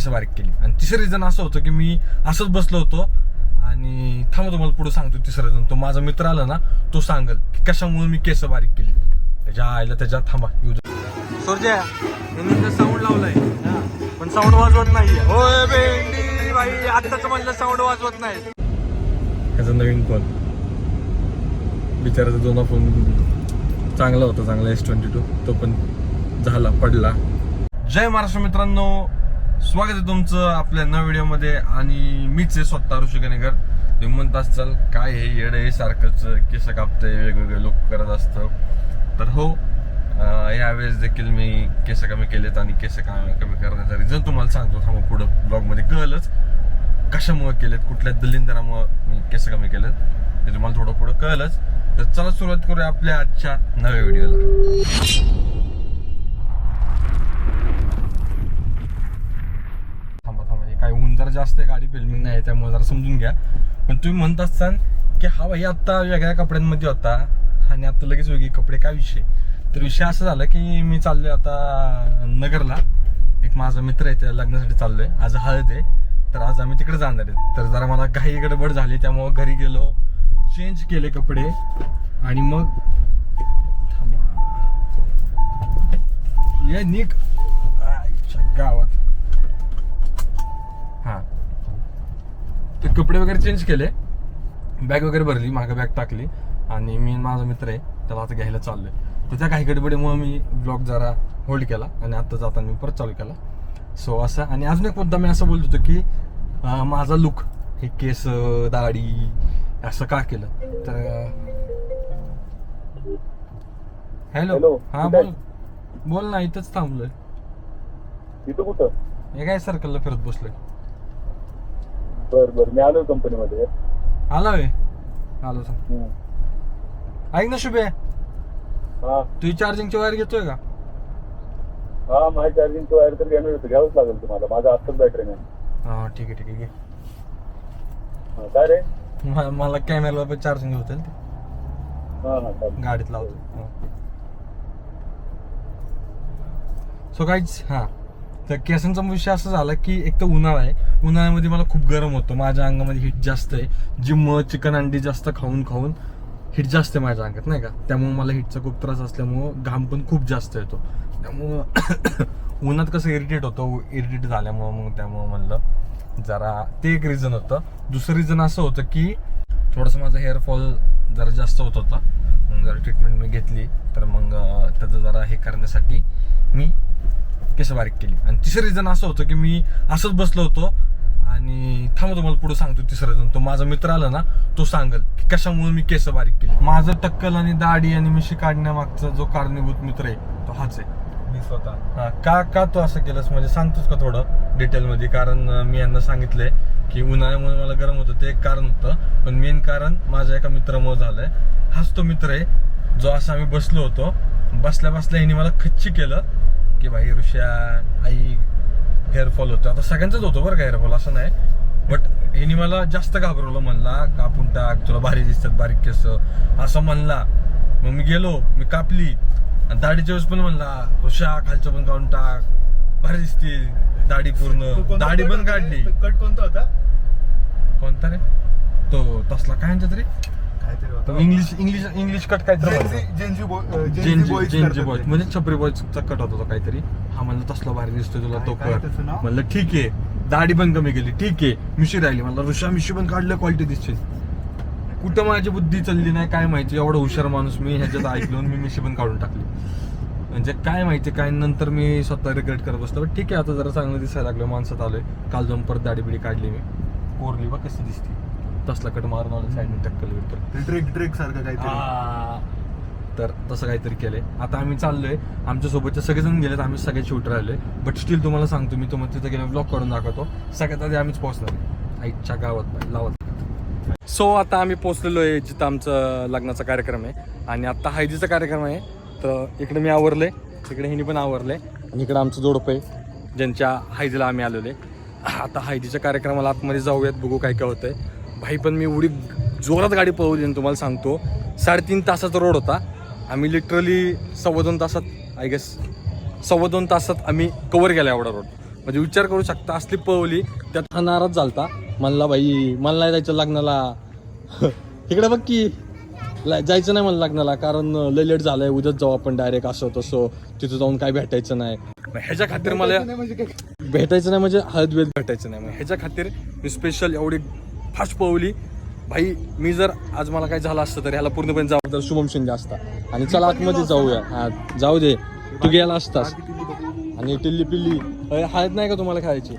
केस बारीक केली. आणि तिसरं रिझन असं होतं की मी असंच बसलो होतो आणि थांबा तुम्हाला पुढे सांगतो तिसरं रिझन तो माझा मित्र आला ना तो सांगल की कशामुळे मी केस बारीक केली. त्याच्या आईला त्याच्या थांबा येऊ सोरज्या यांनी साऊंड लावलाय. पण साऊंड वाजवत नाहीये. होय भेंडी बाई आत्ताच म्हणलं साऊंड वाजवत नाही. त्याचा नवीन फोन बिचाराचा जुना फोन चांगला होता चांगला एस ट्वेंटी टू तो पण झाला पडला. जय महाराष्ट्र मित्रांनो. स्वागत आहे तुमचं आपल्या नव्या व्हिडिओमध्ये आणि मीच आहे स्वतः ऋषी तुम्ही म्हणत असाल काय हे येड हे सारखंच केस कापतंय वेगवेगळे लोक करत असतं. तर हो यावेळेस देखील मी केस कमी केलेत आणि केस कमी कमी करण्याचा रिझन तुम्हाला सांगतो थांबा पुढं ब्लॉगमध्ये कळलंच. कशामुळे केलेत कुठल्या दलिंदरामुळे मी केस कमी केलेत ते तुम्हाला थोडं पुढं कळलंच. तर चला सुरुवात करूया आपल्या आजच्या नव्या व्हिडिओला थांबा थांबा हे काय ऊन जरा जास्त आहे गाडी फिल्मिंग नाही त्यामुळे जरा समजून घ्या. पण तुम्ही म्हणत असतान की हा भाई आत्ता वेगळ्या कपड्यांमध्ये होता आणि आता लगेच वेगळे कपडे काय विषय? तर विषय असं झाला की मी चाललोय आता नगरला. एक माझा मित्र आहे त्या लग्नासाठी चाललोय. आज हळद आहे. तर आज आम्ही तिकडे जाणार आहे. तर जरा मला घाई गडबड झाली त्यामुळे घरी गेलो. चेंज केले कपडे. आणि मग थांबा. ये निक गावात हा ते कपडे वगैरे चेंज केले. बॅग वगैरे भरली मागं बॅग टाकली. आणि मी माझा मित्र आहे त्याला आता घ्यायला चाललोय. तर त्या काही गडबडीमुळे मी ब्लॉग जरा होल्ड केला आणि आता जाताना मी परत चालू केला. सो असं आणि अजून एक मुद्दा मी असं बोलत होतो की माझा लुक हे केस दाढी असं का केलं? तर हॅलो हा बोल. बोल ना इथंच थांबलोय. हे काय सर्कलला फिरत बसलोय? बर बर. मी आलोय कंपनीमध्ये आला वे आलो सांग. हम्म. ऐक ना शुभे. हा. तुझी चार्जिंगची वायर घेतोय का? हा माझ्या चार्जिंगचं वायर तर घेणार होतं. घ्यावंच लागेल तुम्हाला. माझा आत्ताच बॅटरी नाही. हा ठीक आहे ठीक आहे. घे. हा, काय रे? म- मला कॅमेराला पण चार्जिंग होतं ते. हा हा चालेल. गाडीत लावतो. सो काहीच हा. तर केसांचा विषय असं झाला की एक तर उन्हाळा आहे. उन्हाळ्यामध्ये मला खूप गरम होतं. माझ्या अंगामध्ये हिट जास्त आहे. जिम चिकन अंडी जास्त खाऊन खाऊन हिट जास्त आहे माझ्या अंगात नाही का? त्यामुळे मला हिटचा खूप त्रास असल्यामुळं घाम पण खूप जास्त येतो. त्यामुळं उन्हात कसं इरिटेट होतं इरिटेट झाल्यामुळं मग त्यामुळं म्हणलं जरा ते एक रिझन होतं. दुसरं रिझन असं होतं की थोडंसं माझं हेअरफॉल जरा जास्त होत होता. मग जरा ट्रीटमेंट मी घेतली. तर मग त्याचं जरा हे करण्यासाठी मी केस बारीक केली. आणि तिसरं रिझन असं होतं की मी असंच बसलो होतो आणि थांबा तुम्हाला पुढे सांगतो तिसरं रिझन तो माझा मित्र आला ना तो सांगल की कशामुळे मी केस बारीक केली. माझं टक्कल आणि दाढी आणि मिशी काढण्यामागचा जो कारणीभूत मित्र आहे तो हाच आहे. मी स्वतः. का का तू असं केलंस? म्हणजे सांगतोस का थोडं डिटेलमध्ये कारण मी यांना सांगितलंय की उन्हाळ्यामुळे मला गरम होतं. ते एक कारण होतं. पण मेन कारण माझ्या एका मित्रामुळे झालंय. हाच तो मित्र आहे जो असं आम्ही बसलो होतो. बसल्या बसल्या हिने मला खच्ची केलं. की भाई ऋषा आई हेअरफॉल होतो. आता सगळ्यांचाच होतो बरं का हेअरफॉल असं नाही. बट हिने मला जास्त घाबरवलं म्हणला कापून टाक तुला भारी दिसतात बारीक केस. असं म्हणला. मग मी गेलो मी कापली. आणि दाढीच्या वेळेस पण म्हणला ऋषा खालचं पण काढून टाक. भारी दिसते दाढी पूर्ण. दाढी पण काढली. कट कोणता होता? कोणता रे? तो तसला काय म्हणतात रे इंग्लिश इंग्लिश इंग्लिश कट काहीतरी म्हणतात. जेनजी जेनजी बॉय म्हणजे छपरी बॉयचा कट होता तो काहीतरी. हा म्हणलं तसला भारी दिसतोय तुला तो काय- कर काय त्याचं नाव? म्हणलं ठीक आहे. दाढी पण कमी केली. ठीक आहे. मिशी राहिली. मला ऋषा मिशी पण काढलं क्वालिटी दिसते कुठं माझी बुद्धी चालली नाही काय माहिती. एवढा हुशार माणूस मी ह्याच्यात ऐकलं मी मिशी पण काढून टाकली. म्हणजे काय माहिती काय नंतर मी स्वतः रिग्रेट करत बसतो पण ठीक आहे आता जरा चांगलं दिसायला लागलं. माणसात आलोय. काल जाऊन परत दाढी बिडी काढली मी. कोरली बा कशी दिसते. तसला कट मारून आलं साईडने टक्कल बिटकल ट्रेक ट्रेक सारखं काहीतरी. तर तसं काहीतरी केलंय. आता आम्ही चाललोय. आमच्या सोबतचे सगळेजण गेलेत आम्ही सगळे शूट राहिलोय बट स्टील तुम्हाला सांगतो मी तुम्हाला तिथे गेलो ब्लॉक करून दाखवतो. सगळ्यात आधी आम्हीच पोहोचणार आईच्या गावात लावत सो आता आम्ही पोहोचलेलो आहे जिथं आमचं लग्नाचा कार्यक्रम आहे. आणि आता हळदीचा कार्यक्रम आहे. तर इकडे मी आवरले. तिकडे हिनी पण आवरले. आणि इकडे आमचं जोडप आहे ज्यांच्या हळदीला आम्ही आलेले आता हळदीच्या कार्यक्रमाला आतमध्ये जाऊयात बघू काय काय होतंय. भाई पण मी एवढी जोरात गाडी पळवली आणि तुम्हाला सांगतो साडेतीन तासाचा रोड होता. आम्ही लिटरली सव्वा दोन तासात आय गेस सव्वा दोन तासात आम्ही कवर केला एवढा रोड म्हणजे विचार करू शकता असली पळवली त्यात हा नाराज झालता. म्हणला बाई मला नाही जायचं लग्नाला. इकडे बघ की जायचं नाही मला लग्नाला कारण लय लेट झालंय. उद्याच जाऊ आपण डायरेक्ट असं तसं. तिथं जाऊन काय भेटायचं नाही. मग ह्याच्या खातीर मला भेटायचं नाही म्हणजे हळद वेद भेटायचं नाही. मग ह्याच्या खातीर मी स्पेशल एवढी फास्ट पळवली भाई मी जर आज मला काय झालं असतं तर ह्याला पूर्णपणे जबाबदार शुभम शिंदे असता आणि चला आतमध्ये जाऊया. हा जाऊ दे. तू गेला असतास. आणि टिल्ली पिल्ली. अरे हळद नाही का तुम्हाला खायची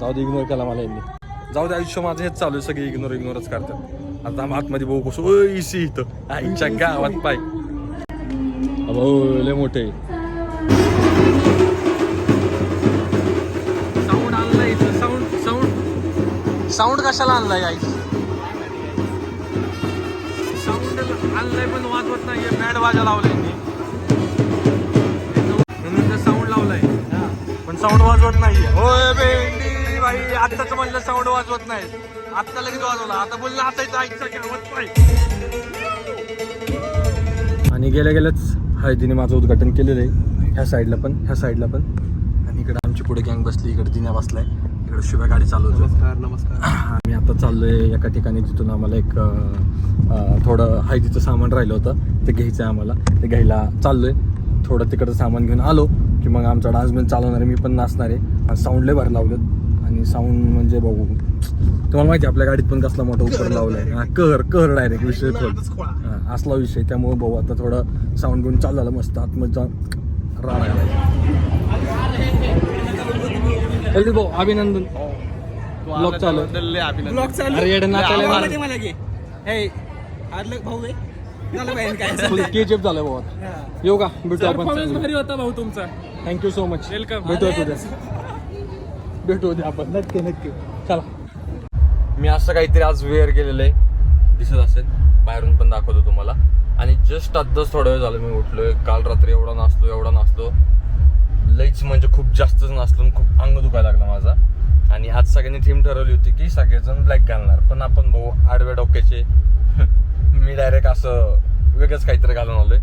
जाऊ दे इग्नोर केला मला यांनी. जाऊ दे आयुष्य माझं हेच चालू आहे. सगळे इग्नोर इग्नोरच करतात. आता आतमध्ये बघू कसं इसी इथं. आईच्या गावात पाय. अबो लय मोठे. साऊंड कशाला आणलाय आई साऊंड आणलाय पण वाजवत नाहीये. बॅड वाजा लावलाय मी. साऊंड लावलाय. पण साऊंड वाजवत नाहीये. होय बेंडी बाई. आत्ताच म्हणलं साऊंड वाजवत नाही. आत्ता लगेच वाजवला. आता बोललं आता पाय आणि गेल्या गेल्याच हळदीने माझं उद्घाटन केलेलं आहे. ह्या साईडला पण ह्या साईडला पण. आणि इकडे आमची पुढे गँग बसली इकडे दिन्या बसलाय. इकडे शिव्या गाडी चालवतो नमस्कार नमस्कार. आम्ही आता चाललोय एका ठिकाणी तिथून आम्हाला एक थोडं हळदीचं सामान राहिलं होतं. ते घ्यायचं आहे आम्हाला. ते घ्यायला चाललोय. थोडं तिकडं सामान घेऊन आलो की मग आमचा डान्स बिन चालवणार आहे मी पण नाचणार आहे. आणि साऊंड लय भारी लावलं आणि साऊंड म्हणजे बघू. तुम्हाला माहिती आहे, आपल्या गाडीत पण कसला मोठा उपर लावलाय. हा, कहर कहर डायरेक्ट विषय हा, असला विषय. त्यामुळे भाऊ आता थोडं साऊंड घेऊन चालू झालं मस्त. आतमध्ये जाऊन राहणार जल्दी भाऊ अभिनंदन. ब्लॉग चालू. आहे. ब्लॉग चालू. अरे येडे नाचायला आवाज मला. येते मला की हे हारलं भाऊ आहे. झालं पाहिजे काय? के जी एफ झालं भाऊ आता. येऊ का? भेटू परफॉर्मन्स आपण भारी होता भाऊ तुमचा. Thank you so much Welcome. भेटू उद्या. भेटू उद्या आपण. नक्की नक्की. चला. मी असं काहीतरी आज वेअर केलेलं आहे. दिसत असेल. बाहेरून पण दाखवतो तुम्हाला. आणि जस्ट आत्ताच थोडा वेळ झालं मी उठलोय. काल रात्री एवढा नाचलो एवढा नाचलो लईच म्हणजे खूप जास्तच नाचलो खूप अंग दुखायला लागला माझा. आणि आज सगळ्यांनी थीम ठरवली होती की सगळेजण ब्लॅक घालणार. पण आपण भाऊ आडव्या डोक्याचे मी डायरेक्ट असं वेगळंच काहीतरी घालून आलोय.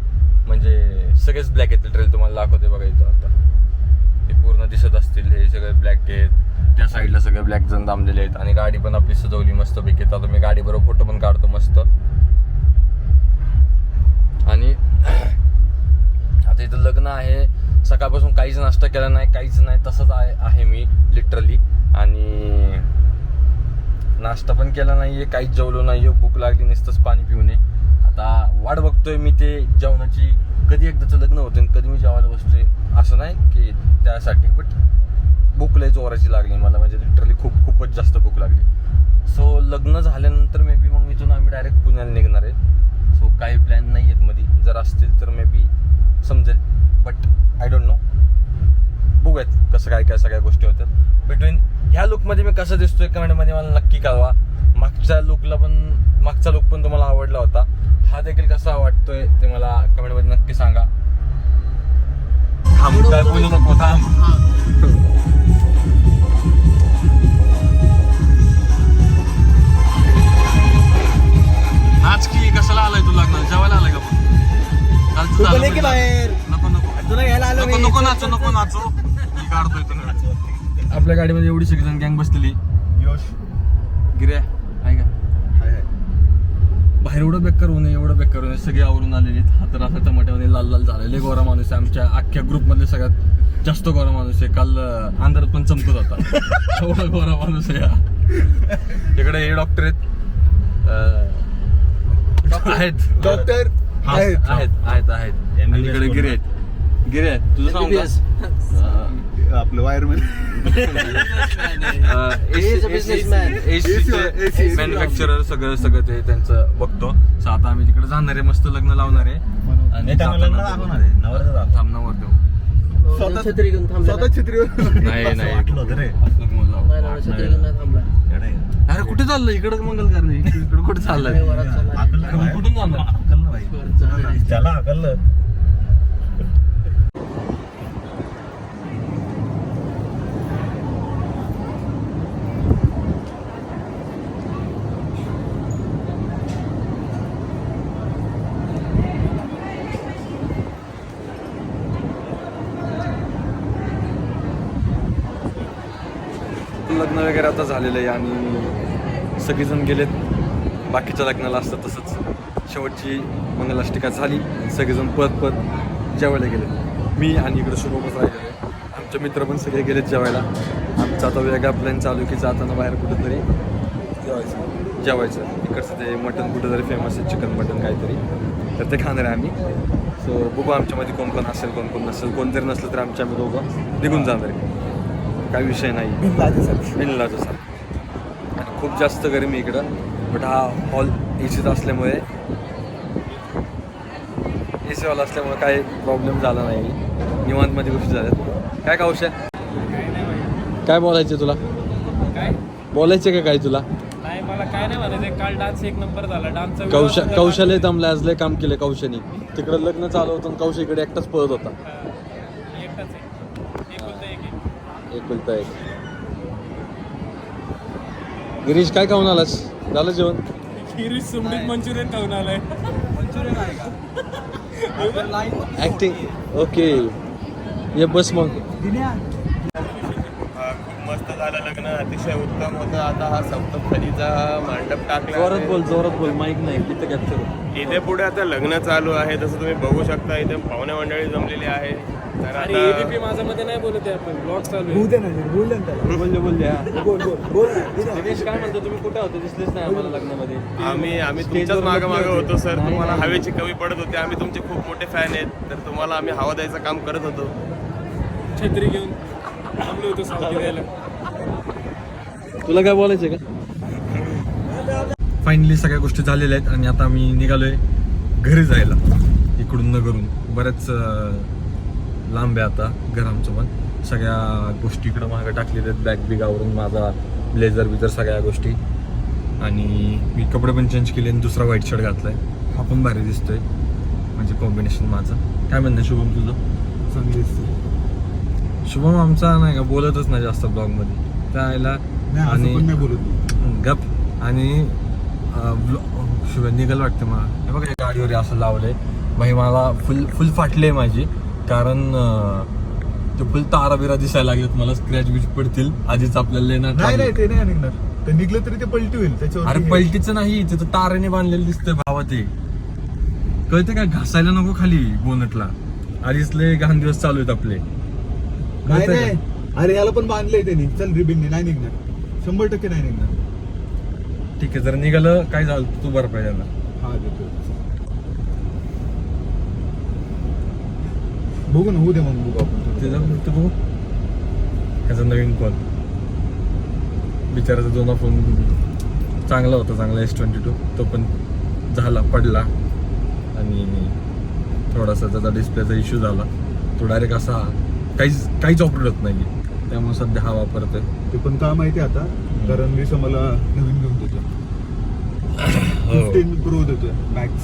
म्हणजे सगळेच ब्लॅक येतील ट्रेल तुम्हाला दाखवते बघा इथं आता. हे पूर्ण दिसत असतील हे सगळे ब्लॅक आहेत. त्या साईडला सगळे ब्लॅक जण दामलेले आहेत. आणि गाडी पण आपली सजवली मस्त पैकी आता मी गाडी बरोबर फोटो पण काढतो मस्त. आणि आता इथं लग्न आहे. सकाळपासून काहीच नाश्ता केला नाही काहीच नाही तसंच आहे आहे मी लिटरली आणि नाश्ता पण केला नाही आहे काहीच जेवलो नाही आहे भूक लागली नुसतंच पाणी पिऊ नये आता वाट बघतोय मी ते जेवणाची. कधी एकदाचं लग्न होतं आणि कधी मी जेवायला बसतोय असं नाही की त्यासाठी. बट भूक लय जोराची लागली मला म्हणजे लिटरली खूप खूपच जास्त भूक लागली. सो लग्न झाल्यानंतर मे बी मग इथून आम्ही डायरेक्ट पुण्याला निघणार आहे. सो काही प्लॅन नाही आहेत मध्ये जर असतील तर मे बी समजेल. बट आय डोंट नो बघूयात कसं काय काय सगळ्या गोष्टी होतात. बिटवीन ह्या लुकमध्ये मी कसं दिसतोय कमेंटमध्ये मला नक्की कळवा. मागच्या लुकला पण मागचा लुक पण तुम्हाला आवडला होता. हा देखील कसा वाटतोय ते मला कमेंटमध्ये नक्की सांगा. थांब काय बोलू नको थांब. नाच की कशाला आलाय तू लग्नाला? जेवायला आलाय का पण. बाहेर. तुला घ्यायला आलो नको नाचू नको नाचू. मी काढतोय तुला आपल्या गाडीमध्ये एवढी सगळी गँग बसलेली. यश. गिर्या आहे का? बाहेर एवढं बेकार होऊ नये एवढं बेकार होऊ नये सगळे आवरून आलेले आहेत. हात राखा टमाट्यामध्ये लाल लाल झालेले गोरा माणूस आहे आमच्या अख्ख्या ग्रुप मधले सगळ्यात जास्त गोरा माणूस आहे. काल अं, अंधारात पण चमकत होता. एवढा गोरा माणूस आहे. इकडे हे डॉक्टर आहेत. आहेत. डॉक्टर आहेत. आहेत आहेत आणि इकडे गिरे आहेत. गिरे तुझं सांगू का? आपलं वायरमॅन मॅन्युफॅक्चरर सगळं सगळं ते त्यांचं बघतो. सो आता आम्ही तिकडे जाणार आहे मस्त लग्न लावणार आहे. आणि थांबणार स्वतः छत्री घेऊन थांबला स्वतः छत्री नाही नाही. अरे कुठे चाललं? इकडे मंगल करणे. इकडे कुठे चाललंय चालला. कुठून जाणार त्याला अकल लग्न वगैरे आता झालेलं आहे आणि सगळेजण गेलेत. बाकीच्या लग्नाला असतं तसंच. शेवटची मंगलाष्टिका झाली सगळेजण पळत पळत जेवायला गेले मी आणि इकडे शुभमच राहिलेलो आहे. आमचे मित्र पण सगळे गेलेत जेवायला. आमचा आता वेगळा प्लॅन चालू की जाताना बाहेर कुठेतरी जेवायचं. जेवायचं. इकडचं ते मटन कुठेतरी फेमस आहे चिकन मटन काहीतरी. तर ते खाणार आहे आम्ही. सो बघू आमच्यामध्ये कोण कोण असेल कोण कोण नसेल कोणतरी नसलं तर आमच्या आम्ही दोघं निघून जाणार आहे. काही विषय नाही. बिनलाज असा आणि खूप जास्त गरमी इकडं. बट हा हॉल ए सीचा असल्यामुळे ए सीवाला असल्यामुळे काही प्रॉब्लेम झाला नाही. निवांतमध्ये गोष्टी झाल्यात. काय का औषध काय बोलायचं तुला? काय? बोलायचं का काय तुला? नाही मला काय नाही म्हणायचं. काल डान्स एक नंबर झाला. डान्सचा कौश कौशल्य दमले आज लय काम केलं कौशनी तिकडं लग्न चालू होतं आणि कौश इकडे एकटाच पळत होता एकटाच आहे एक बोलतो एक आहे. एक गिरीश काय खाऊन आलास? झालं जेवण? खिरीश सुमडीत मंचुरियन खाऊन आलाय. मंचुरियन आहे का? ऍक्टिंग ओके ये बस मग. झालं लग्न अतिशय उत्तम होतं. आता हा सप्तपदीचा मांडप टाकला जोरात. बोल जोरात बोल. माईक नाही तिथं कॅप्चर इथे पुढे आता लग्न चालू आहे. जसं तुम्ही बघू शकता इथे पाहुणे मंडळी जमलेली आहे. तर आणि आता एबीपी माझ्या मध्ये नाही बोलत आहे आपण. ब्लॉग चालू आहे. बोलले बोलले दिनेश काय म्हणतो? तुम्ही कुठे होते? दिसलेच नाही आम्हाला लग्नामध्ये. आम्ही आम्ही तुमच्याच मागे मागे होते. सर. तुम्हाला. हवेची कमी पडत होती. आम्ही तुमचे खूप मोठे फॅन आहेत. तर तुम्हाला आम्ही हवा द्यायचं काम करत होतो. छत्री घेऊन थांबलो होतो सावली द्यायला. तुला काय बोलायचं का? फायनली सगळ्या गोष्टी झालेल्या आहेत आणि आता आम्ही निघालोय घरी जायला इकडून नगरून. बऱ्याच अं, लांब आहे आता घर आमचं पण. सगळ्या गोष्टी इकडं मागं टाकलेल्या आहेत. बॅग बिगावरून माझा ब्लेझर बिझर सगळ्या गोष्टी. आणि मी कपडे पण चेंज केले आणि दुसरा व्हाईट शर्ट घातलाय. हा पण भारी दिसतोय. म्हणजे कॉम्बिनेशन माझं. काय म्हणणं शुभम तुझं? चांगली दिसते शुभम आमचा नाही का बोलतच नाही जास्त ब्लॉगमध्ये त्याला मी. गप. आणि निघाल वाटतं मला. हे बघा या गाडीवर असं लावलंय. भाई मला फुल फुल फाटले माझी. कारण ते फुल तारा बिरा दिसायला लागलेत मला. स्क्रॅच बिच पडतील. आधीच आपल्याला लेणार नाही नाही ते नाही निघणार. ते निघलं तरी ते पलटी होईल. त्याच्यावर अरे पलटीचं नाही. तिथं तारेने बांधलेलं दिसतंय भावा ते. कळतं का? घासायला नको खाली बोनटला. आधीच लय घाण दिवस चालू आहेत आपले. नाही कळतंय नाही? अरे याला पण बांधलंय त्यांनी. चल रिबिनने. नाही निघणार. शंभर टक्के नाही निघणार. ठीक आहे जर निघालं काय झालं तू बरं पाहिजे ना हा देतो बघू ना होऊ दे मग बघू आपण. ते जाऊ ते बघू. ह्याचा नवीन फोन बिचाराचा जुना फोन चांगला होता चांगला एस ट्वेंटी टू तो पण झाला पडला. आणि थोडासा त्याचा डिस्प्लेचा इश्यू झाला. तो डायरेक्ट असा काहीच काहीच ऑपरेट होत नाही त्यामुळे सध्या हा वापरतोय. ते पण का माहिती आता. कारण मी मला नवीन घेऊन देतो फिफ्टीन प्रो देतोय max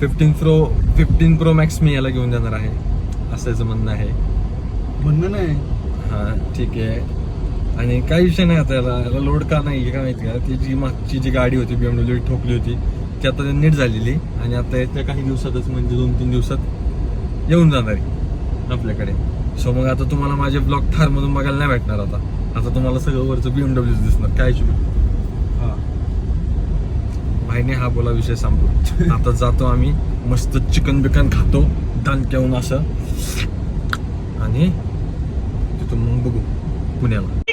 fifteen pro fifteen pro max मी याला घेऊन देणार आहे. असं याचं म्हणणं आहे. म्हणणं नाही. हां ठीक आहे. आणि काही विषय नाही आता याला. याला लोड का नाही आहे का माहिती का? ती जी मागची जी गाडी होती बी एमडब्ल्यू ठोकली होती ती आता नीट झालेली. आणि आता येत्या काही दिवसातच म्हणजे दोन तीन दिवसात येऊन जाणार आहे आपल्याकडे. सो मग आता तुम्हाला माझे ब्लॉग थारमधून बघायला नाही भेटणार आता. आता तुम्हाला सगळं वरचं बी एमडब्ल्यू दिसणार. काय हा. भाईने हा बोला विषय संपला आता जातो आम्ही मस्त चिकन बिकन खातो दान घेऊन असं. आणि तिथून मग बघू पुण्याला.